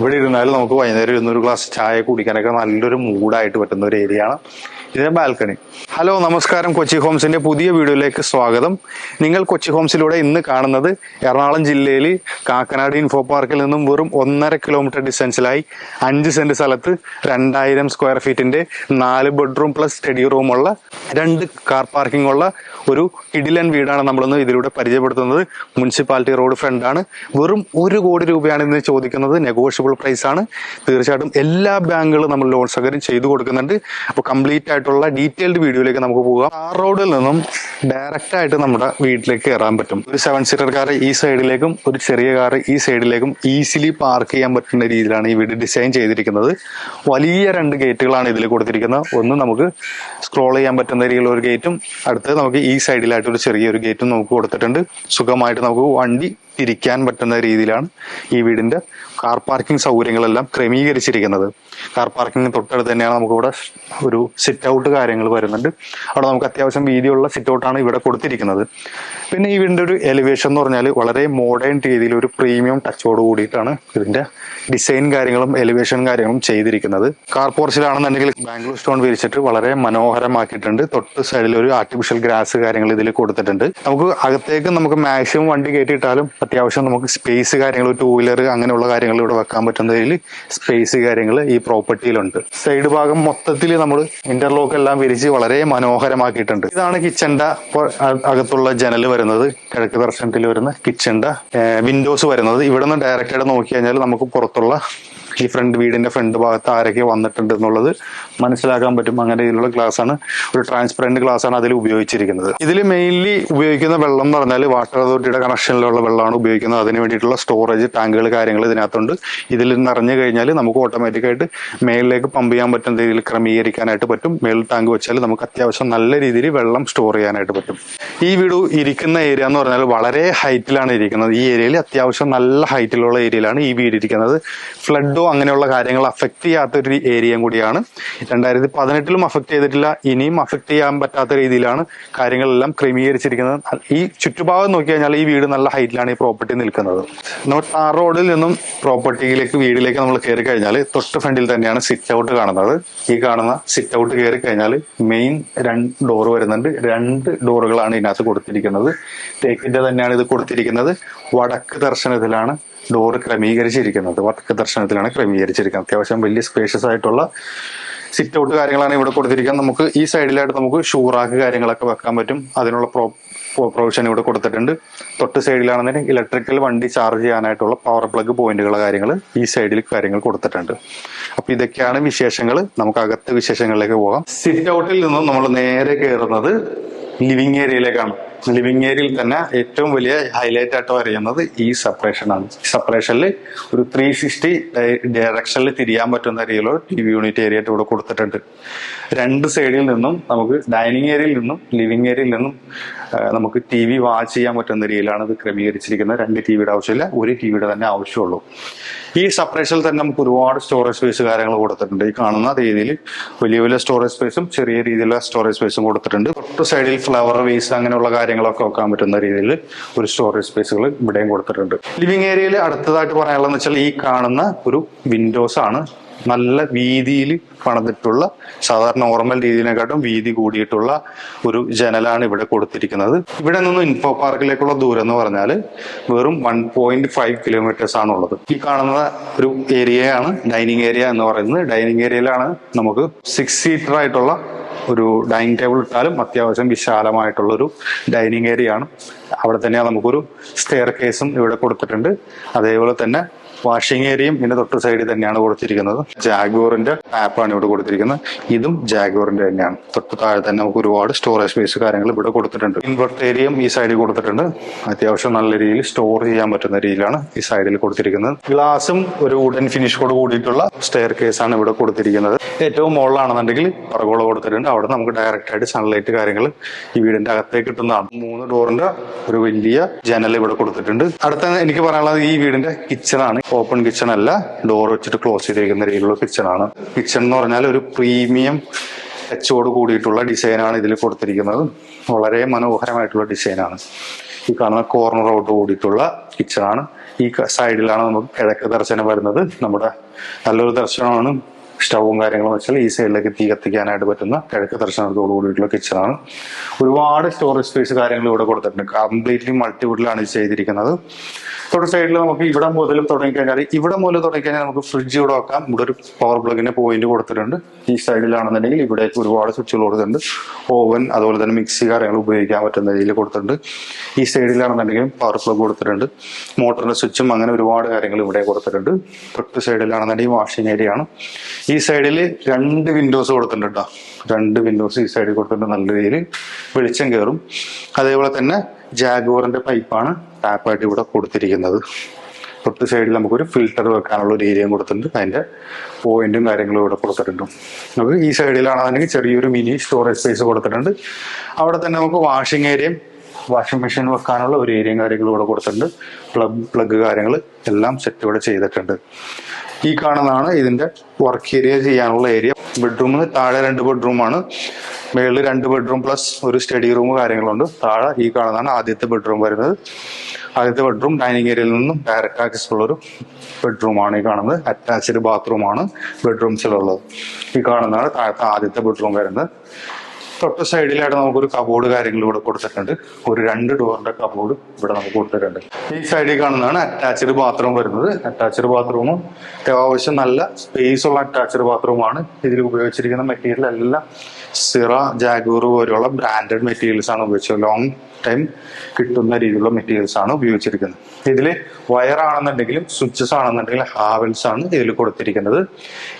ഇവിടെ ഇരുന്നാലും നമുക്ക് വൈകുന്നേരം ഇരുന്നൊരു ഗ്ലാസ് ചായ കുടിക്കാനൊക്കെ നല്ലൊരു മൂഡായിട്ട് പറ്റുന്ന ഒരു ഏരിയ ആണ്. ഇതിന്റെ ബാൽക്കണി. ഹലോ നമസ്കാരം. കൊച്ചി ഹോംസിന്റെ പുതിയ വീഡിയോയിലേക്ക് സ്വാഗതം. നിങ്ങൾ കൊച്ചി ഹോംസിലൂടെ ഇന്ന് കാണുന്നത് എറണാകുളം ജില്ലയിൽ കാക്കനാട് ഇൻഫോ പാർക്കിൽ നിന്നും വെറും ഒന്നര കിലോമീറ്റർ ഡിസ്റ്റൻസിലായി അഞ്ച് സെന്റ് സ്ഥലത്ത് രണ്ടായിരം സ്ക്വയർ ഫീറ്റിന്റെ നാല് ബെഡ്റൂം പ്ലസ് സ്റ്റഡി റൂം ഉള്ള രണ്ട് കാർ പാർക്കിംഗ് ഉള്ള ഒരു ഇഡിലൻ വീടാണ് നമ്മളിന്ന് ഇതിലൂടെ പരിചയപ്പെടുത്തുന്നത്. മുനിസിപ്പാലിറ്റി റോഡ് ഫ്രണ്ടാണ് വെറും ഒരു കോടി രൂപയാണ് ഇന്ന് ചോദിക്കുന്നത്. നെഗോഷ്യബിൾ പ്രൈസ് ആണ്. തീർച്ചയായിട്ടും എല്ലാ ബാങ്കുകളും നമ്മൾ ലോൺ സൗകര്യം ചെയ്തു കൊടുക്കുന്നുണ്ട്. അപ്പോൾ കംപ്ലീറ്റ് ആയിട്ടുള്ള ഡീറ്റെയിൽഡ് വീഡിയോയിലേക്ക് നമുക്ക് പോകാം. ആ റോഡിൽ നിന്നും ഡയറക്റ്റ് ആയിട്ട് നമ്മുടെ വീട്ടിലേക്ക് കയറാൻ പറ്റും. ഒരു സെവൻ സീറ്റർ കാർ ഈ സൈഡിലേക്കും ഒരു ചെറിയ കാർ ഈ സൈഡിലേക്കും ഈസിലി പാർക്ക് ചെയ്യാൻ പറ്റുന്ന രീതിയിലാണ് ഈ വീട് ഡിസൈൻ ചെയ്തിരിക്കുന്നത്. വലിയ രണ്ട് ഗേറ്റുകളാണ് ഇതിൽ കൊടുത്തിരിക്കുന്നത്. ഒന്ന് നമുക്ക് സ്ക്രോൾ ചെയ്യാൻ പറ്റുന്ന രീതിയിലുള്ള ഒരു ഗേറ്റും അടുത്ത് നമുക്ക് ഈ സൈഡിലായിട്ട് ഒരു ചെറിയൊരു ഗേറ്റും നമുക്ക് കൊടുത്തിട്ടുണ്ട്. സുഖമായിട്ട് നമുക്ക് വണ്ടി തിരിക്കാൻ പറ്റുന്ന രീതിയിലാണ് ഈ വീടിന്റെ കാർ പാർക്കിംഗ് സൗകര്യങ്ങളെല്ലാം ക്രമീകരിച്ചിരിക്കുന്നത്. കാർ പാർക്കിംഗ് തൊട്ടടുത്ത് തന്നെയാണ് നമുക്ക് ഇവിടെ ഒരു സിറ്റ് ഔട്ട് കാര്യങ്ങൾ വരുന്നുണ്ട്. അവിടെ നമുക്ക് അത്യാവശ്യം വീതിയുള്ള സിറ്റ് ഔട്ടാണ് ഇവിടെ കൊടുത്തിരിക്കുന്നത്. പിന്നെ ഈ വീടിന്റെ ഒരു എലിവേഷൻ എന്ന് പറഞ്ഞാൽ വളരെ മോഡേൺ രീതിയിൽ ഒരു പ്രീമിയം ടച്ചോട് കൂടിയിട്ടാണ് ഇതിന്റെ ഡിസൈൻ കാര്യങ്ങളും എലിവേഷൻ കാര്യങ്ങളും ചെയ്തിരിക്കുന്നത്. കാർ പോർച്ചിലാണെന്നുണ്ടെങ്കിൽ ബാംഗ്ലൂർ സ്റ്റോൺ വിരിച്ചിട്ട് വളരെ മനോഹരമാക്കിയിട്ടുണ്ട്. തൊട്ട് സൈഡിൽ ഒരു ആർട്ടിഫിഷ്യൽ ഗ്രാസ് കാര്യങ്ങൾ ഇതിൽ കൊടുത്തിട്ടുണ്ട്. നമുക്ക് അകത്തേക്ക് നമുക്ക് മാക്സിമം വണ്ടി കയറ്റിയിട്ടാലും അത്യാവശ്യം നമുക്ക് സ്പേസ് കാര്യങ്ങൾ ടൂ വീലർ അങ്ങനെയുള്ള കാര്യങ്ങൾ ഇവിടെ വെക്കാൻ പറ്റുന്നതിൽ സ്പേസ് കാര്യങ്ങൾ ഈ പ്രോപ്പർട്ടിയിലുണ്ട് സൈഡ് ഭാഗം മൊത്തത്തിൽ നമ്മൾ ഇന്റർലോക്ക് എല്ലാം വിരിച്ച് വളരെ മനോഹരമാക്കിയിട്ടുണ്ട്. ഇതാണ് കിച്ചന്റെ അകത്തുള്ള ജനൽ കിഴക്ക് ദർശനത്തിൽ വരുന്ന കിച്ചന്റെ വിൻഡോസ് വരുന്നത്. ഇവിടെ നിന്ന് ഡയറക്റ്റ് ആയിട്ട് നോക്കി കഴിഞ്ഞാൽ നമുക്ക് പുറത്തുള്ള ഈ ഫ്രണ്ട് വീടിന്റെ ഫ്രണ്ട് ഭാഗത്ത് ആരൊക്കെ വന്നിട്ടുണ്ട് എന്നുള്ളത് മനസ്സിലാക്കാൻ പറ്റും. അങ്ങനെ ഇതിലുള്ള ഗ്ലാസ് ആണ്. ഒരു ട്രാൻസ്പെറന്റ് ഗ്ലാസ് ആണ് അതിൽ ഉപയോഗിച്ചിരിക്കുന്നത്. ഇതിൽ മെയിൻലി ഉപയോഗിക്കുന്ന വെള്ളം എന്ന് പറഞ്ഞാൽ വാട്ടർ അതോറിറ്റിയുടെ കണക്ഷനിലുള്ള വെള്ളമാണ് ഉപയോഗിക്കുന്നത്. അതിന് വേണ്ടിയിട്ടുള്ള സ്റ്റോറേജ് ടാങ്കുകൾ കാര്യങ്ങൾ ഇതിനകത്തുണ്ട്. ഇതിൽ നിറഞ്ഞു കഴിഞ്ഞാൽ നമുക്ക് ഓട്ടോമാറ്റിക്കായിട്ട് മേളിലേക്ക് പമ്പ് ചെയ്യാൻ പറ്റുന്ന രീതിയിൽ ക്രമീകരിക്കാനായിട്ട് പറ്റും. മേളിൽ ടാങ്ക് വെച്ചാൽ നമുക്ക് അത്യാവശ്യം നല്ല രീതിയിൽ വെള്ളം സ്റ്റോർ ചെയ്യാനായിട്ട് പറ്റും. ഈ വീട് ഇരിക്കുന്ന ഏരിയ എന്ന് പറഞ്ഞാൽ വളരെ ഹൈറ്റിലാണ് ഇരിക്കുന്നത്. ഈ ഏരിയയിൽ അത്യാവശ്യം നല്ല ഹൈറ്റിലുള്ള ഏരിയയിലാണ് ഈ വീട് ഇരിക്കുന്നത്. ഫ്ലഡോ അങ്ങനെയുള്ള കാര്യങ്ങൾ ചെയ്യാത്ത ഒരു ഏരിയയും കൂടിയാണ്. രണ്ടായിരത്തി പതിനെട്ടിലും അഫക്ട് ചെയ്തിട്ടില്ല ഇനിയും അഫക്ട് ചെയ്യാൻ പറ്റാത്ത രീതിയിലാണ് കാര്യങ്ങളെല്ലാം ക്രമീകരിച്ചിരിക്കുന്നത്. ഈ ചുറ്റുഭാഗം നോക്കി കഴിഞ്ഞാൽ ഈ വീട് നല്ല ഹൈറ്റിലാണ് ഈ പ്രോപ്പർട്ടി നിൽക്കുന്നത്. നമ്മൾ ടാർ റോഡിൽ നിന്നും പ്രോപ്പർട്ടിയിലേക്ക് വീടിലേക്ക് നമ്മൾ കയറി കഴിഞ്ഞാൽ തൊട്ട് ഫ്രണ്ടിൽ തന്നെയാണ് സിറ്റ് ഔട്ട് കാണുന്നത്. ഈ കാണുന്ന സിറ്റ് ഔട്ട് കയറി കഴിഞ്ഞാൽ മെയിൻ രണ്ട് ഡോർ വരുന്നുണ്ട്. രണ്ട് ഡോറുകളാണ് ഇതിനകത്ത് കൊടുത്തിരിക്കുന്നത്. തേക്കിന്റെ തന്നെയാണ് ഇത് കൊടുത്തിരിക്കുന്നത്. വടക്ക് ദർശനത്തിലാണ് ഡോർ ക്രമീകരിച്ചിരിക്കുന്നത്. വടക്ക് ദർശനത്തിലാണ് ക്രമീകരിച്ചിരിക്കുന്നത്. അത്യാവശ്യം വലിയ സ്പേഷ്യസ് ആയിട്ടുള്ള സിറ്റ് ഔട്ട് കാര്യങ്ങളാണ് ഇവിടെ കൊടുത്തിരിക്കുന്നത്. നമുക്ക് ഈ സൈഡിലായിട്ട് നമുക്ക് ഷൂറാക്ക് കാര്യങ്ങളൊക്കെ വെക്കാൻ പറ്റും. അതിനുള്ള പ്രോ പ്രൊവിഷൻ ഇവിടെ കൊടുത്തിട്ടുണ്ട്. തൊട്ട് സൈഡിലാണെന്നുണ്ടെങ്കിൽ ഇലക്ട്രിക്കൽ വണ്ടി ചാർജ് ചെയ്യാനായിട്ടുള്ള പവർ പ്ലഗ് പോയിന്റുകൾ കാര്യങ്ങൾ ഈ സൈഡിൽ കാര്യങ്ങൾ കൊടുത്തിട്ടുണ്ട്. അപ്പൊ ഇതൊക്കെയാണ് വിശേഷങ്ങൾ നമുക്ക് അകത്തെ വിശേഷങ്ങളിലേക്ക് പോകാം. സിറ്റ് ഔട്ടിൽ നിന്നും നമ്മൾ നേരെ കയറുന്നത് ലിവിങ് ഏരിയയിലേക്കാണ് ലിവിങ് ഏരിയയിൽ തന്നെ ഏറ്റവും വലിയ ഹൈലൈറ്റ് ആയിട്ട് പറയുന്നത് ഈ സെപ്പറേഷൻ ആണ്. സെപ്പറേഷനിൽ ഒരു ത്രീ സിക്സ്റ്റി ഡയറക്ഷനിൽ തിരിയാൻ പറ്റുന്ന രീതിയിലുള്ള ടി വി യൂണിറ്റ് ഏരിയ ഇവിടെ കൊടുത്തിട്ടുണ്ട്. രണ്ട് സൈഡിൽ നിന്നും നമുക്ക് ഡൈനിങ് ഏരിയയിൽ നിന്നും ലിവിങ് ഏരിയയിൽ നിന്നും നമുക്ക് ടി വി വാച്ച് ചെയ്യാൻ പറ്റുന്ന രീതിയിലാണ് ഇത് ക്രമീകരിച്ചിരിക്കുന്നത്. രണ്ട് ടി വിയുടെ ആവശ്യമില്ല ഒരു ടി വിയുടെ തന്നെ ആവശ്യമുള്ളൂ. ഈ സെപ്പറേഷനിൽ തന്നെ നമുക്ക് ഒരുപാട് സ്റ്റോറേജ് സ്പേസ് കാര്യങ്ങൾ കൊടുത്തിട്ടുണ്ട്. ഈ കാണുന്ന രീതിയിൽ വലിയ വലിയ സ്റ്റോറേജ് സ്പേസും ചെറിയ രീതിയിലുള്ള സ്റ്റോറേജ് സ്പേസും കൊടുത്തിട്ടുണ്ട്. തൊട്ട് സൈഡിൽ ഫ്ലവർ വേസ് അങ്ങനെയുള്ള കാര്യങ്ങളൊക്കെ വെക്കാൻ പറ്റുന്ന രീതിയിൽ ഒരു സ്റ്റോറേജ് സ്പേസുകൾ ഇവിടെയും കൊടുത്തിട്ടുണ്ട്. ലിവിംഗ് ഏരിയയിൽ അടുത്തതായിട്ട് പറയാനുള്ളതെന്ന് വെച്ചാൽ ഈ കാണുന്ന ഒരു വിൻഡോസ് ആണ്. നല്ല വീതിയിൽ പണിതിട്ടുള്ള സാധാരണ നോർമൽ രീതിയിനെക്കാട്ടും വീതി കൂടിയിട്ടുള്ള ഒരു ജനലാണ് ഇവിടെ കൊടുത്തിരിക്കുന്നത്. ഇവിടെ നിന്ന് ഇൻഫോ പാർക്കിലേക്കുള്ള ദൂരം എന്ന് പറഞ്ഞാൽ വെറും വൺ പോയിന്റ് ഫൈവ് കിലോമീറ്റേഴ്സ് ആണുള്ളത്. ഈ കാണുന്ന ഒരു ഏരിയയാണ് ഡൈനിങ് ഏരിയ എന്ന് പറയുന്നത്. ഡൈനിങ് ഏരിയയിലാണ് നമുക്ക് സിക്സ് സീറ്റർ ആയിട്ടുള്ള ഒരു ഡൈനിങ് ടേബിൾ ഇട്ടാലും അത്യാവശ്യം വിശാലമായിട്ടുള്ള ഒരു ഡൈനിങ് ഏരിയ ആണ് അവിടെ തന്നെ നമുക്കൊരു സ്റ്റെയർ കേസും ഇവിടെ കൊടുത്തിട്ടുണ്ട്. അതേപോലെ തന്നെ വാഷിംഗ് ഏരിയയും ഇതിന്റെ തൊട്ട് സൈഡിൽ തന്നെയാണ് കൊടുത്തിരിക്കുന്നത്. ജാഗോറിന്റെ ആപ്പാണ് ഇവിടെ കൊടുത്തിരിക്കുന്നത്. ഇതും ജാഗോറിന്റെ തന്നെയാണ്. തൊട്ട് താഴെ തന്നെ നമുക്ക് ഒരുപാട് സ്റ്റോറേജ് സ്പേസ് കാര്യങ്ങൾ ഇവിടെ കൊടുത്തിട്ടുണ്ട്. ഇൻവെർട്ട് ഏരിയയും ഈ സൈഡിൽ കൊടുത്തിട്ടുണ്ട്. അത്യാവശ്യം നല്ല രീതിയിൽ സ്റ്റോർ ചെയ്യാൻ പറ്റുന്ന രീതിയിലാണ് ഈ സൈഡിൽ കൊടുത്തിരിക്കുന്നത്. ഗ്ലാസും ഒരു വുഡൻ ഫിനിഷോട് കൂടിയിട്ടുള്ള സ്റ്റെയർ ആണ് ഇവിടെ കൊടുത്തിരിക്കുന്നത്. ഏറ്റവും മുകളിലാണെന്നുണ്ടെങ്കിൽ പറകോള കൊടുത്തിട്ടുണ്ട്. അവിടെ നമുക്ക് ഡയറക്റ്റ് ആയിട്ട് സൺലൈറ്റ് കാര്യങ്ങൾ ഈ വീടിന്റെ അകത്തേക്ക് കിട്ടുന്നതാണ്. മൂന്ന് ഡോറിന്റെ ഒരു വലിയ ജനൽ ഇവിടെ കൊടുത്തിട്ടുണ്ട്. അടുത്ത എനിക്ക് പറയാനുള്ളത് ഈ വീടിന്റെ കിച്ചൺ ആണ്. ഓപ്പൺ കിച്ചൺ അല്ല ഡോർ വെച്ചിട്ട് ക്ലോസ് ചെയ്തിരിക്കുന്ന രീതിയിലുള്ള കിച്ചൺ ആണ്. കിച്ചൺ എന്ന് പറഞ്ഞാൽ ഒരു പ്രീമിയം ടച്ചോട് കൂടിയിട്ടുള്ള ഡിസൈനാണ് ഇതിൽ കൊടുത്തിരിക്കുന്നത്. വളരെ മനോഹരമായിട്ടുള്ള ഡിസൈനാണ് ഈ കാണുന്ന കോർണറോട്ട് കൂടിയിട്ടുള്ള കിച്ചണാണ് ഈ സൈഡിലാണ് നമുക്ക് കിഴക്ക് ദർശനം വരുന്നത്. നമ്മുടെ നല്ലൊരു ദർശനമാണ്. സ്റ്റൗവും കാര്യങ്ങളും വെച്ചാൽ ഈ സൈഡിലേക്ക് തീ കത്തിക്കാനായിട്ട് പറ്റുന്ന കിഴക്ക് ദർശനത്തോടു കൂടിയിട്ടുള്ള കിച്ചണാണ്. ഒരുപാട് സ്റ്റോറേജ് സ്പേസ് കാര്യങ്ങൾ ഇവിടെ കൊടുത്തിട്ടുണ്ട്. കംപ്ലീറ്റ്ലി മൾട്ടിവുഡിലാണ് ഇത് ചെയ്തിരിക്കുന്നത്. തൊട്ട് സൈഡിൽ നമുക്ക് ഇവിടെ മുതൽ തുടങ്ങിക്കഴിഞ്ഞാൽ ഇവിടെ മുതൽ തുടങ്ങിക്കഴിഞ്ഞാൽ നമുക്ക് ഫ്രിഡ്ജ് ഇവിടെ വെക്കാം. ഇവിടെ ഒരു പവർ പ്ലഗിന്റെ പോയിന്റ് കൊടുത്തിട്ടുണ്ട്. ഈ സൈഡിലാണെന്നുണ്ടെങ്കിൽ ഇവിടേക്ക് ഒരുപാട് സ്വിച്ചുകൾ കൊടുത്തിട്ടുണ്ട്. ഓവൻ അതുപോലെ തന്നെ മിക്സി കാര്യങ്ങൾ ഉപയോഗിക്കാൻ പറ്റുന്ന രീതിയിൽ കൊടുത്തിട്ടുണ്ട്. ഈ സൈഡിലാണെന്നുണ്ടെങ്കിൽ പവർ പ്ലഗ് കൊടുത്തിട്ടുണ്ട്. മോട്ടറിന്റെ സ്വിച്ചും അങ്ങനെ ഒരുപാട് കാര്യങ്ങൾ ഇവിടെ കൊടുത്തിട്ടുണ്ട്. തൊട്ട് സൈഡിലാണെന്നുണ്ടെങ്കിൽ വാഷിംഗ് ഏരിയ ആണ്. ഈ സൈഡിൽ രണ്ട് വിൻഡോസ് കൊടുത്തിട്ടുണ്ട് കേട്ടോ രണ്ട് വിൻഡോസ് ഈ സൈഡിൽ കൊടുത്തിട്ടുണ്ട് നല്ല രീതിയിൽ. വെളിച്ചം കയറും അതേപോലെ തന്നെ ജാഗോറിന്റെ പൈപ്പാണ് ടാപ്പായിട്ട് ഇവിടെ കൊടുത്തിരിക്കുന്നത്. തൊട്ട് സൈഡിൽ നമുക്കൊരു ഫിൽറ്റർ വെക്കാനുള്ള ഒരു ഏരിയയും കൊടുത്തിട്ടുണ്ട്. അതിന്റെ പോയിന്റും കാര്യങ്ങളും ഇവിടെ കൊടുത്തിട്ടുണ്ട്. നമുക്ക് ഈ സൈഡിലാണെന്നുണ്ടെങ്കിൽ ചെറിയൊരു മിനി സ്റ്റോറേജ് സ്പേസ് കൊടുത്തിട്ടുണ്ട്. അവിടെ തന്നെ നമുക്ക് വാഷിംഗ് ഏരിയയും വാഷിംഗ് മെഷീൻ വെക്കാനുള്ള ഒരു ഏരിയയും കാര്യങ്ങളും ഇവിടെ കൊടുത്തിട്ടുണ്ട്. പ്ലഗ് പ്ലഗ് കാര്യങ്ങൾ എല്ലാം സെറ്റ് ഇവിടെ ചെയ്തിട്ടുണ്ട്. ഈ കാണുന്നതാണ് ഇതിന്റെ വർക്ക് ഏരിയ ചെയ്യാനുള്ള ഏരിയ ബെഡ്റൂമിന് താഴെ രണ്ട് ബെഡ്റൂമാണ് മേളിൽ രണ്ട് ബെഡ്റൂം പ്ലസ് ഒരു സ്റ്റഡി റൂം കാര്യങ്ങളുണ്ട്. താഴെ ഈ കാണുന്നതാണ് ആദ്യത്തെ ബെഡ്റൂം വരുന്നത്. ആദ്യത്തെ ബെഡ്റൂം ഡൈനിങ് ഏരിയയിൽ നിന്നും ഡയറക്റ്റ് ആക്സസ് ഉള്ള ഒരു ബെഡ്റൂമാണ് ഈ കാണുന്നത്. അറ്റാച്ച്ഡ് ബാത്റൂമാണ് ബെഡ്റൂംസിലുള്ളത് ഈ കാണുന്നതാണ് താഴത്തെ ആദ്യത്തെ ബെഡ്റൂം വരുന്നത്. തൊട്ട് സൈഡിലായിട്ട് നമുക്കൊരു കബോർഡ് കാര്യങ്ങൾ ഇവിടെ കൊടുത്തിട്ടുണ്ട്. ഒരു രണ്ട് ഡോറിന്റെ കബോർഡ് ഇവിടെ നമുക്ക് കൊടുത്തിട്ടുണ്ട്. ഈ സൈഡിൽ കാണുന്നതാണ് അറ്റാച്ച്ഡ് ബാത്റൂം വരുന്നത്. അറ്റാച്ച്ഡ് ബാത്റൂമും അത്യാവശ്യം നല്ല സ്പേസ് ഉള്ള അറ്റാച്ച്ഡ് ബാത്റൂമാണ് ഇതിൽ ഉപയോഗിച്ചിരിക്കുന്ന മെറ്റീരിയൽ എല്ലാം സിറ ജാഗൂർ പോലെയുള്ള ബ്രാൻഡഡ് മെറ്റീരിയൽസ് ആണ് ഉപയോഗിച്ചത്. ലോങ് ടൈം കിട്ടുന്ന രീതിയിലുള്ള മെറ്റീരിയൽസ് ആണ് ഉപയോഗിച്ചിരിക്കുന്നത്. ഇതിൽ വയറാണെന്നുണ്ടെങ്കിലും സ്വിച്ചസ് ആണെന്നുണ്ടെങ്കിലും ഹാവൽസ് ആണ് ഇതിൽ കൊടുത്തിരിക്കുന്നത്.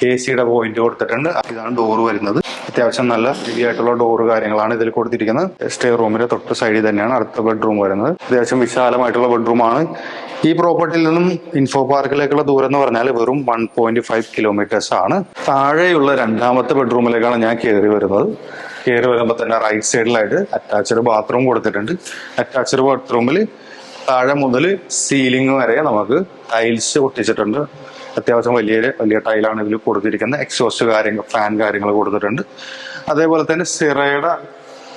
എ സിയുടെ പോയിന്റ് കൊടുത്തിട്ടുണ്ട്. ഇതാണ് ഡോർ വരുന്നത്. അത്യാവശ്യം നല്ല ഹെവി ആയിട്ടുള്ള ഡോറ് കാര്യങ്ങളാണ് ഇതിൽ കൊടുത്തിരിക്കുന്നത്. സ്റ്റേ റൂമിന്റെ തൊട്ട് സൈഡിൽ തന്നെയാണ് അടുത്ത ബെഡ്റൂം വരുന്നത്. അത്യാവശ്യം വിശാലമായിട്ടുള്ള ബെഡ്റൂമാണ് ഈ പ്രോപ്പർട്ടിയിൽ നിന്നും ഇൻഫോ പാർക്കിലേക്കുള്ള ദൂരം എന്ന് പറഞ്ഞാൽ വെറും വൺ പോയിന്റ് ഫൈവ് കിലോമീറ്റേഴ്സ് ആണ്. താഴെയുള്ള രണ്ടാമത്തെ ബെഡ്റൂമിലേക്കാണ് ഞാൻ കയറി വരുന്നത്. കയറി വരുമ്പോൾ തന്നെ റൈറ്റ് സൈഡിലായിട്ട് അറ്റാച്ച്ഡ് ബാത്റൂം കൊടുത്തിട്ടുണ്ട്. അറ്റാച്ച്ഡ് ബാത്റൂമിൽ താഴെ മുതൽ സീലിംഗ് വരെ നമുക്ക് ടൈൽസ് ഒട്ടിച്ചിട്ടുണ്ട്. അത്യാവശ്യം വലിയ വലിയ ടൈലാണ് ഇതിൽ കൊടുത്തിരിക്കുന്നത്. എക്സോസ്റ്റ് കാര്യങ്ങൾ ഫാൻ കാര്യങ്ങൾ കൊടുത്തിട്ടുണ്ട്. അതേപോലെ തന്നെ സിറയുടെ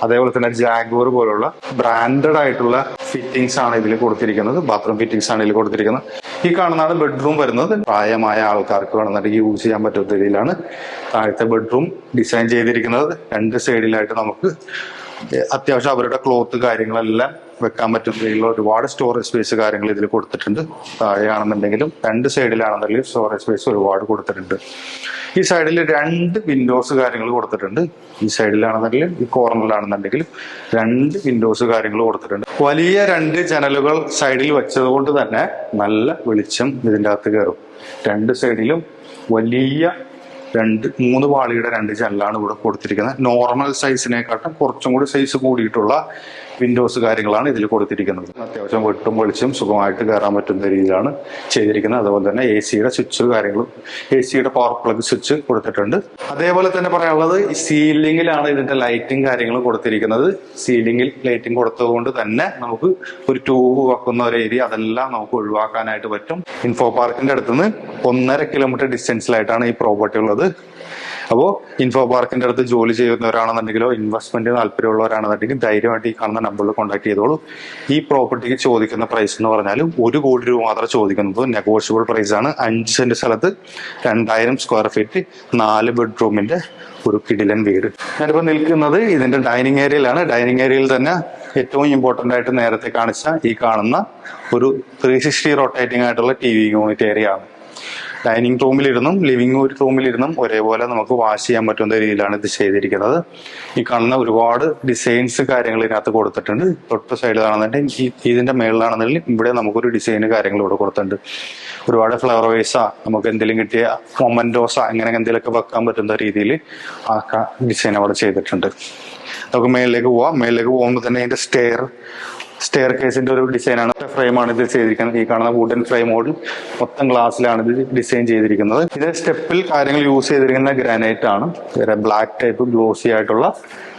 അതേപോലെ തന്നെ ജാഗ്വർ പോലുള്ള ബ്രാൻഡഡ് ആയിട്ടുള്ള ഫിറ്റിംഗ്സ് ആണ് ഇതിൽ കൊടുത്തിരിക്കുന്നത്. ബാത്റൂം ഫിറ്റിംഗ്സ് ആണ് ഇതിൽ കൊടുത്തിരിക്കുന്നത്. ഈ കാണുന്നതാണ് ബെഡ്റൂം വരുന്നത്. പ്രായമായ ആൾക്കാർക്ക് വേണമെന്നുണ്ടെങ്കിൽ യൂസ് ചെയ്യാൻ പറ്റുന്ന രീതിയിലാണ് താഴത്തെ ബെഡ്റൂം ഡിസൈൻ ചെയ്തിരിക്കുന്നത്. രണ്ട് സൈഡിലായിട്ട് നമുക്ക് അത്യാവശ്യം അവരുടെ ക്ലോത്ത് കാര്യങ്ങളെല്ലാം വെക്കാൻ പറ്റുന്ന രീതിയിലുള്ള ഒരുപാട് സ്റ്റോറേജ് സ്പേസ് കാര്യങ്ങൾ ഇതിൽ കൊടുത്തിട്ടുണ്ട്. താഴെയാണെന്നുണ്ടെങ്കിലും രണ്ട് സൈഡിലാണെന്നുണ്ടെങ്കിലും സ്റ്റോറേജ് സ്പേസ് ഒരുപാട് കൊടുത്തിട്ടുണ്ട്. ഈ സൈഡിൽ രണ്ട് വിൻഡോസ് കാര്യങ്ങൾ കൊടുത്തിട്ടുണ്ട്. ഈ സൈഡിലാണെന്നുണ്ടെങ്കിലും ഈ കോർണറിലാണെന്നുണ്ടെങ്കിലും രണ്ട് വിൻഡോസ് കാര്യങ്ങൾ കൊടുത്തിട്ടുണ്ട്. വലിയ രണ്ട് ജനലുകൾ സൈഡിൽ വെച്ചതുകൊണ്ട് തന്നെ നല്ല വെളിച്ചം ഇതിന്റെ അകത്ത് കയറും. രണ്ട് സൈഡിലും വലിയ രണ്ട് മൂന്ന് പാളിയുടെ രണ്ട് ജനലാണ് ഇവിടെ കൊടുത്തിരിക്കുന്നത്. നോർമൽ സൈസിനെക്കാട്ടും കുറച്ചും കൂടി സൈസ് കൂടിയിട്ടുള്ള വിൻഡോസ് കാര്യങ്ങളാണ് ഇതിൽ കൊടുത്തിരിക്കുന്നത്. അത്യാവശ്യം വെട്ടും വെളിച്ചും സുഖമായിട്ട് കയറാൻ പറ്റുന്ന രീതിയിലാണ് ചെയ്തിരിക്കുന്നത്. അതുപോലെ തന്നെ എ സിയുടെ സ്വിച്ച് കാര്യങ്ങളും എ സിയുടെ പവർ പ്ലഗ് സ്വിച്ച് കൊടുത്തിട്ടുണ്ട്. അതേപോലെ തന്നെ പറയാനുള്ളത് സീലിംഗിലാണ് ഇതിന്റെ ലൈറ്റിംഗ് കാര്യങ്ങളും കൊടുത്തിരിക്കുന്നത്. സീലിംഗിൽ ലൈറ്റിംഗ് കൊടുത്തതുകൊണ്ട് തന്നെ നമുക്ക് ഒരു ട്യൂബ് വെക്കുന്ന ഒരു ഏരിയ അതെല്ലാം നമുക്ക് ഒഴിവാക്കാനായിട്ട് പറ്റും. ഇൻഫോ പാർക്കിന്റെ അടുത്തുനിന്ന് ഒന്നര കിലോമീറ്റർ ഡിസ്റ്റൻസിലായിട്ടാണ് ഈ പ്രോപ്പർട്ടി ഉള്ളത്. അപ്പോൾ ഇൻഫോ പാർക്കിന്റെ അടുത്ത് ജോലി ചെയ്യുന്നവരാണെന്നുണ്ടെങ്കിലോ ഇൻവെസ്റ്റ്മെന്റ് താല്പര്യമുള്ളവരാണെന്നുണ്ടെങ്കിൽ ധൈര്യമായിട്ട് ഈ കാണുന്ന നമ്പറിൽ കോൺടാക്ട് ചെയ്തോളൂ. ഈ പ്രോപ്പർട്ടിക്ക് ചോദിക്കുന്ന പ്രൈസ് എന്ന് പറഞ്ഞാൽ ഒരു കോടി രൂപ മാത്രം ചോദിക്കുന്നത് നെഗോഷ്യബിൾ പ്രൈസ് ആണ്. അഞ്ച് സെന്റ് സ്ഥലത്ത് രണ്ടായിരം സ്ക്വയർ ഫീറ്റ് നാല് ബെഡ്റൂമിന്റെ ഒരു കിടിലൻ വീട്. ഞാനിപ്പോൾ നിൽക്കുന്നത് ഇതിന്റെ ഡൈനിങ് ഏരിയയിലാണ് ഡൈനിങ് ഏരിയയിൽ തന്നെ ഏറ്റവും ഇമ്പോർട്ടന്റ് ആയിട്ട് നേരത്തെ കാണിച്ച ഈ കാണുന്ന ഒരു ത്രീ സിക്സ്റ്റി റൊട്ടേറ്റിംഗ് ആയിട്ടുള്ള ടി വി യൂണിറ്റ് ഏരിയ ആണ്. ഡൈനിങ് റൂമിലിരുന്നും ലിവിംഗ് റൂമിലിരുന്നും ഒരേപോലെ നമുക്ക് വാഷ് ചെയ്യാൻ പറ്റുന്ന രീതിയിലാണ് ഇത് ചെയ്തിരിക്കുന്നത്. ഈ കാണുന്ന ഒരുപാട് ഡിസൈൻസ് കാര്യങ്ങൾ ഇതിനകത്ത് കൊടുത്തിട്ടുണ്ട്. തൊട്ട് സൈഡിലാണെന്നുണ്ടെങ്കിൽ ഇതിന്റെ മേളിലാണെന്നുണ്ടെങ്കിൽ ഇവിടെ നമുക്കൊരു ഡിസൈൻ കാര്യങ്ങൾ ഇവിടെ കൊടുത്തിട്ടുണ്ട്. ഒരുപാട് ഫ്ലവർ വേസ നമുക്ക് എന്തെങ്കിലും കിട്ടിയ മൊമന്റോസ അങ്ങനെ എന്തെങ്കിലുമൊക്കെ വെക്കാൻ പറ്റുന്ന രീതിയിൽ ആ ഡിസൈൻ അവിടെ ചെയ്തിട്ടുണ്ട്. നമുക്ക് മേളിലേക്ക് പോവാം. മേളിലേക്ക് പോകുമ്പോൾ തന്നെ അതിന്റെ സ്റ്റെയർ സ്റ്റെയർ കേസിന്റെ ഒരു ഡിസൈനാണ് ഫ്രെയിമാണ് ഇത് ചെയ്തിരിക്കുന്നത്. ഈ കാണുന്ന വുഡൻ ഫ്രെയിം മോഡൽ മൊത്തം ഗ്ലാസ്സിലാണ് ഇത് ഡിസൈൻ ചെയ്തിരിക്കുന്നത്. ഇത് സ്റ്റെപ്പിൽ കാര്യങ്ങൾ യൂസ് ചെയ്തിരിക്കുന്ന ഗ്രാനൈറ്റ് ആണ്. വേറെ ബ്ലാക്ക് ടൈപ്പ് ഗ്ലോസി ആയിട്ടുള്ള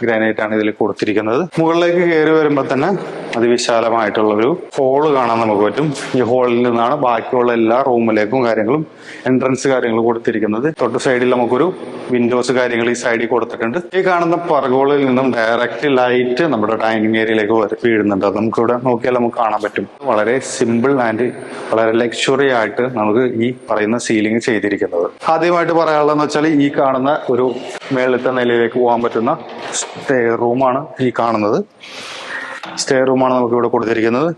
ഗ്രാനൈറ്റ് ആണ് ഇതിൽ കൊടുത്തിരിക്കുന്നത്. മുകളിലേക്ക് കയറി വരുമ്പോൾ തന്നെ അതിവിശാലമായിട്ടുള്ള ഒരു ഹോൾ കാണാൻ നമുക്ക് പറ്റും. ഈ ഹോളിൽ നിന്നാണ് ബാക്കിയുള്ള എല്ലാ റൂമിലേക്കും കാര്യങ്ങളും എൻട്രൻസ് കാര്യങ്ങളും കൊടുത്തിരിക്കുന്നത്. തൊട്ട് സൈഡിൽ നമുക്കൊരു വിൻഡോസ് കാര്യങ്ങൾ ഈ സൈഡിൽ കൊടുത്തിട്ടുണ്ട്. ഈ കാണുന്ന പറകോളിൽ നിന്നും ഡയറക്റ്റ് ലൈറ്റ് നമ്മുടെ ഡൈനിങ് ഏരിയയിലേക്ക് വീഴുന്നുണ്ട്. അത് നമുക്കിവിടെ നോക്കിയാൽ നമുക്ക് കാണാൻ പറ്റും. വളരെ സിമ്പിൾ ആൻഡ് വളരെ ലക്ഷറി ആയിട്ട് നമുക്ക് ഈ പറയുന്ന സീലിംഗ് ചെയ്തിരിക്കുന്നത്. ആദ്യമായിട്ട് പറയാനുള്ളതെന്ന് വെച്ചാൽ ഈ കാണുന്ന ഒരു മേളത്തെ നിലയിലേക്ക് പോകാൻ പറ്റുന്ന റൂമാണ് ഈ കാണുന്നത്. സ്റ്റേ റൂമാണ് നമുക്ക് ഇവിടെ കൊടുത്തിരിക്കുന്നത്.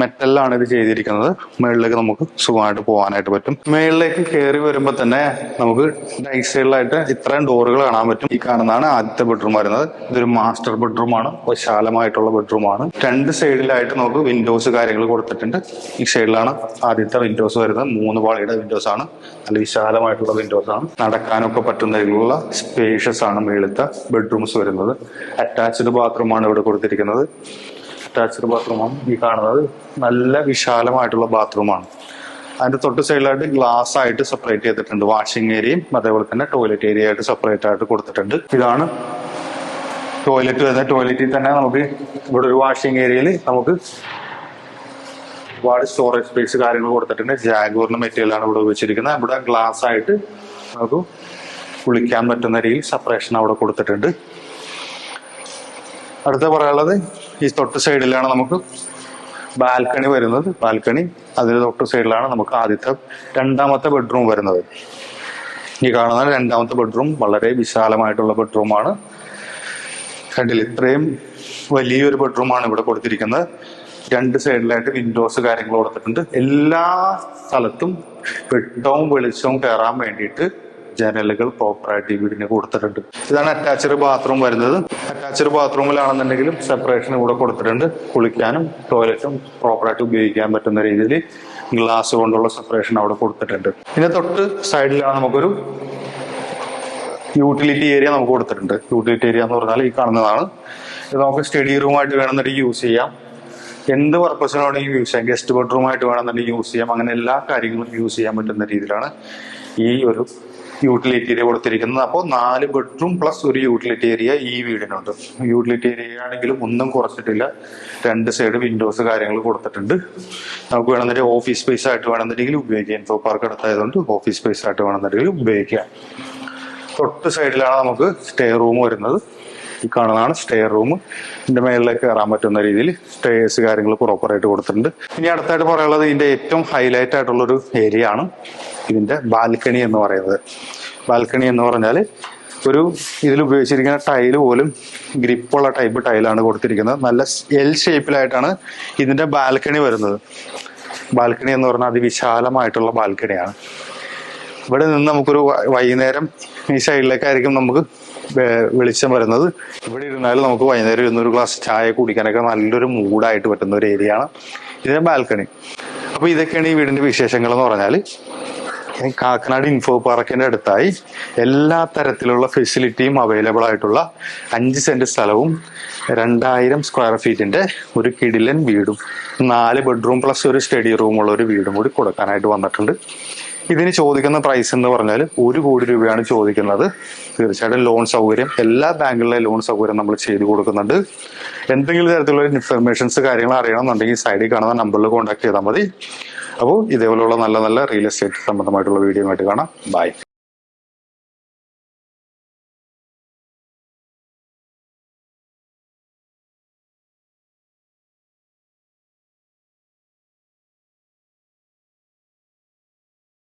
മെറ്റലിലാണ് ഇത് ചെയ്തിരിക്കുന്നത്. മുകളിലേക്ക് നമുക്ക് സുഖമായിട്ട് പോകാനായിട്ട് പറ്റും. മുകളിലേക്ക് കയറി വരുമ്പോൾ തന്നെ നമുക്ക് റൈറ്റ് സൈഡിലായിട്ട് ഇത്രയും ഡോറുകൾ കാണാൻ പറ്റും. ഈ കാണുന്നതാണ് ആദ്യത്തെ ബെഡ്റൂം വരുന്നത് ഇതൊരു മാസ്റ്റർ ബെഡ്റൂമാണ് വിശാലമായിട്ടുള്ള ബെഡ്റൂമാണ് രണ്ട് സൈഡിലായിട്ട് നമുക്ക് വിൻഡോസ് കാര്യങ്ങൾ കൊടുത്തിട്ടുണ്ട്. ഈ സൈഡിലാണ് ആദ്യത്തെ വിൻഡോസ് വരുന്നത്. മൂന്ന് പാളിയുടെ വിൻഡോസ് ആണ്. നല്ല വിശാലമായിട്ടുള്ള വിൻഡോസ് ആണ്. നടക്കാനൊക്കെ പറ്റുന്ന രീതിയിലുള്ള സ്പേഷ്യസ് ആണ് മുകളിലത്തെ ബെഡ്റൂംസ് വരുന്നത്. അറ്റാച്ച്ഡ് ബാത്റൂമാണ് ഇവിടെ കൊടുത്തിരിക്കുന്നത്. അറ്റാച്ച്ഡ് ബാത്റൂമാണ് ഈ കാണുന്നത് നല്ല വിശാലമായിട്ടുള്ള ബാത്റൂമാണ് അതിന്റെ തൊട്ട് സൈഡിലായിട്ട് ഗ്ലാസ് ആയിട്ട് സെപ്പറേറ്റ് ചെയ്തിട്ടുണ്ട്. വാഷിംഗ് ഏരിയയും അതേപോലെ തന്നെ ടോയ്ലറ്റ് ഏരിയ ആയിട്ട് സെപ്പറേറ്റ് ആയിട്ട് കൊടുത്തിട്ടുണ്ട്. ഇതാണ് ടോയ്ലറ്റ് വരുന്നത്. ടോയ്ലറ്റിൽ തന്നെ നമുക്ക് ഇവിടെ ഒരു വാഷിംഗ് ഏരിയയിൽ നമുക്ക് ഒരുപാട് സ്റ്റോറേജ് സ്പേസ് കാര്യങ്ങൾ കൊടുത്തിട്ടുണ്ട്. ജാഗൂറിന്റെ മെറ്റീരിയൽ ആണ് ഇവിടെ ഉപയോഗിച്ചിരിക്കുന്നത്. ഇവിടെ ഗ്ലാസ് ആയിട്ട് നമുക്ക് കുളിക്കാൻ പറ്റുന്ന രീതിയിൽ സെപ്പറേഷൻ അവിടെ കൊടുത്തിട്ടുണ്ട്. അടുത്ത പറയാനുള്ളത് ഈ തൊട്ട് സൈഡിലാണ് നമുക്ക് ബാൽക്കണി വരുന്നത്. ബാൽക്കണി അതിന് തൊട്ട് സൈഡിലാണ് നമുക്ക് ആദ്യത്തെ രണ്ടാമത്തെ ബെഡ്റൂം വരുന്നത്. ഈ കാണുന്ന രണ്ടാമത്തെ ബെഡ്റൂം വളരെ വിശാലമായിട്ടുള്ള ബെഡ്റൂമാണ്. കണ്ടില്ല ഇത്രയും വലിയൊരു ബെഡ്റൂമാണ് ഇവിടെ കൊടുത്തിരിക്കുന്നത്. രണ്ട് സൈഡിലായിട്ട് വിൻഡോസ് കാര്യങ്ങൾ കൊടുത്തിട്ടുണ്ട്. എല്ലാ സ്ഥലത്തും വെട്ടവും വെളിച്ചവും കയറാൻ വേണ്ടിയിട്ട് ജനലുകൾ പ്രോപ്പറായിട്ട് ഈ വീടിന് കൊടുത്തിട്ടുണ്ട്. ഇതാണ് അറ്റാച്ച്ഡ് ബാത്റൂം വരുന്നത്. അറ്റാച്ച്ഡ് ബാത്റൂമിലാണെന്നുണ്ടെങ്കിലും സെപ്പറേഷൻ ഇവിടെ കൊടുത്തിട്ടുണ്ട്. കുളിക്കാനും ടോയ്ലറ്റും പ്രോപ്പറായിട്ട് ഉപയോഗിക്കാൻ പറ്റുന്ന രീതിയിൽ ഗ്ലാസ് കൊണ്ടുള്ള സെപ്പറേഷൻ അവിടെ കൊടുത്തിട്ടുണ്ട്. പിന്നെ തൊട്ട് സൈഡിലാണ് നമുക്കൊരു യൂട്ടിലിറ്റി ഏരിയ നമുക്ക് കൊടുത്തിട്ടുണ്ട്. യൂട്ടിലിറ്റി ഏരിയ എന്ന് പറഞ്ഞാൽ ഈ കാണുന്നതാണ്. ഇത് നമുക്ക് സ്റ്റഡി റൂമായിട്ട് വേണമെന്നുണ്ടെങ്കിൽ യൂസ് ചെയ്യാം. എന്ത് പർപ്പസിന് വേണമെങ്കിൽ യൂസ് ചെയ്യാം. ഗസ്റ്റ് ബെഡ്റൂമായിട്ട് വേണമെന്നുണ്ടെങ്കിൽ യൂസ് ചെയ്യാം. അങ്ങനെ എല്ലാ കാര്യങ്ങളും യൂസ് ചെയ്യാൻ പറ്റുന്ന രീതിയിലാണ് ഈ ഒരു യൂട്ടിലിറ്റി ഏരിയ കൊടുത്തിരിക്കുന്നത്. അപ്പോൾ നാല് ബെഡ്റൂം പ്ലസ് ഒരു യൂട്ടിലിറ്റി ഏരിയ ഈ വീടിനുണ്ട്. യൂട്ടിലിറ്റി ഏരിയ ആണെങ്കിലും ഒന്നും കുറച്ചിട്ടില്ല. രണ്ട് സൈഡ് വിൻഡോസ് കാര്യങ്ങൾ കൊടുത്തിട്ടുണ്ട്. നമുക്ക് വേണമെന്നുണ്ടെങ്കിൽ ഓഫീസ് സ്പേസ് ആയിട്ട് വേണമെന്നുണ്ടെങ്കിൽ ഉപയോഗിക്കാം. ഇൻഫോ പാർക്ക് അടുത്തായതുകൊണ്ട് ഓഫീസ് സ്പേസ് ആയിട്ട് വേണമെന്നുണ്ടെങ്കിൽ ഉപയോഗിക്കാം. തൊട്ട് സൈഡിലാണ് നമുക്ക് സ്റ്റേ റൂം വരുന്നത്. ഈ കാണുന്നതാണ് സ്റ്റെയർ റൂം ഇതിന്റെ മേളിലേക്ക് കയറാൻ പറ്റുന്ന രീതിയിൽ സ്റ്റേഴ്സ് കാര്യങ്ങൾ പ്രോപ്പറായിട്ട് കൊടുത്തിട്ടുണ്ട്. ഇനി അടുത്തായിട്ട് പറയാനുള്ളത് ഇതിന്റെ ഏറ്റവും ഹൈലൈറ്റ് ആയിട്ടുള്ള ഒരു ഏരിയ ആണ് ഇതിന്റെ ബാൽക്കണി എന്ന് പറയുന്നത്. ബാൽക്കണി എന്ന് പറഞ്ഞാൽ ഒരു ഇതിൽ ഉപയോഗിച്ചിരിക്കുന്ന ടൈൽ പോലും ഗ്രിപ്പുള്ള ടൈപ്പ് ടൈലാണ് കൊടുത്തിരിക്കുന്നത്. നല്ല എൽ ഷേപ്പിലായിട്ടാണ് ഇതിന്റെ ബാൽക്കണി വരുന്നത്. ബാൽക്കണി എന്ന് പറഞ്ഞാൽ അതിവിശാലമായിട്ടുള്ള ബാൽക്കണിയാണ് ഇവിടെ നിന്ന് നമുക്കൊരു വൈകുന്നേരം ഈ സൈഡിലേക്കായിരിക്കും നമുക്ക് വെളിച്ചം വരുന്നത്. ഇവിടെ ഇരുന്നാലും നമുക്ക് വൈകുന്നേരം ഇരുന്ന് ഒരു ഗ്ലാസ് ചായ കുടിക്കാനൊക്കെ നല്ലൊരു മൂഡായിട്ട് പറ്റുന്ന ഒരു ഏരിയ ആണ് ഇതിന്റെ ബാൽക്കണി അപ്പൊ ഇതൊക്കെയാണ് ഈ വീടിന്റെ വിശേഷങ്ങൾ എന്ന് പറഞ്ഞാൽ കാക്കനാട് ഇൻഫോ പാർക്കിന്റെ അടുത്തായി എല്ലാ തരത്തിലുള്ള ഫെസിലിറ്റിയും അവൈലബിൾ ആയിട്ടുള്ള അഞ്ച് സെന്റ് സ്ഥലവും രണ്ടായിരം സ്ക്വയർ ഫീറ്റിന്റെ ഒരു കിടിലൻ വീടും നാല് ബെഡ്റൂം പ്ലസ് ഒരു സ്റ്റഡി റൂമുള്ള ഒരു വീടും കൂടി കൊടുക്കാനായിട്ട് വന്നിട്ടുണ്ട്. ഇതിന് ചോദിക്കുന്ന പ്രൈസ് എന്ന് പറഞ്ഞാൽ ഒരു കോടി രൂപയാണ് ചോദിക്കുന്നത്. തീർച്ചയായിട്ടും ലോൺ സൗകര്യം എല്ലാ ബാങ്കുകളിലെ ലോൺ സൗകര്യം നമ്മൾ ചെയ്തു കൊടുക്കുന്നുണ്ട്. എന്തെങ്കിലും തരത്തിലുള്ള ഇൻഫർമേഷൻസ് കാര്യങ്ങൾ അറിയണമെന്നുണ്ടെങ്കിൽ സൈഡിൽ കാണുന്ന നമ്പറിൽ കോൺടാക്ട് ചെയ്താൽ മതി. അപ്പോൾ ഇതേപോലെയുള്ള നല്ല നല്ല റിയൽ എസ്റ്റേറ്റ് സംബന്ധമായിട്ടുള്ള വീഡിയോ ആയിട്ട് കാണാം. ബൈ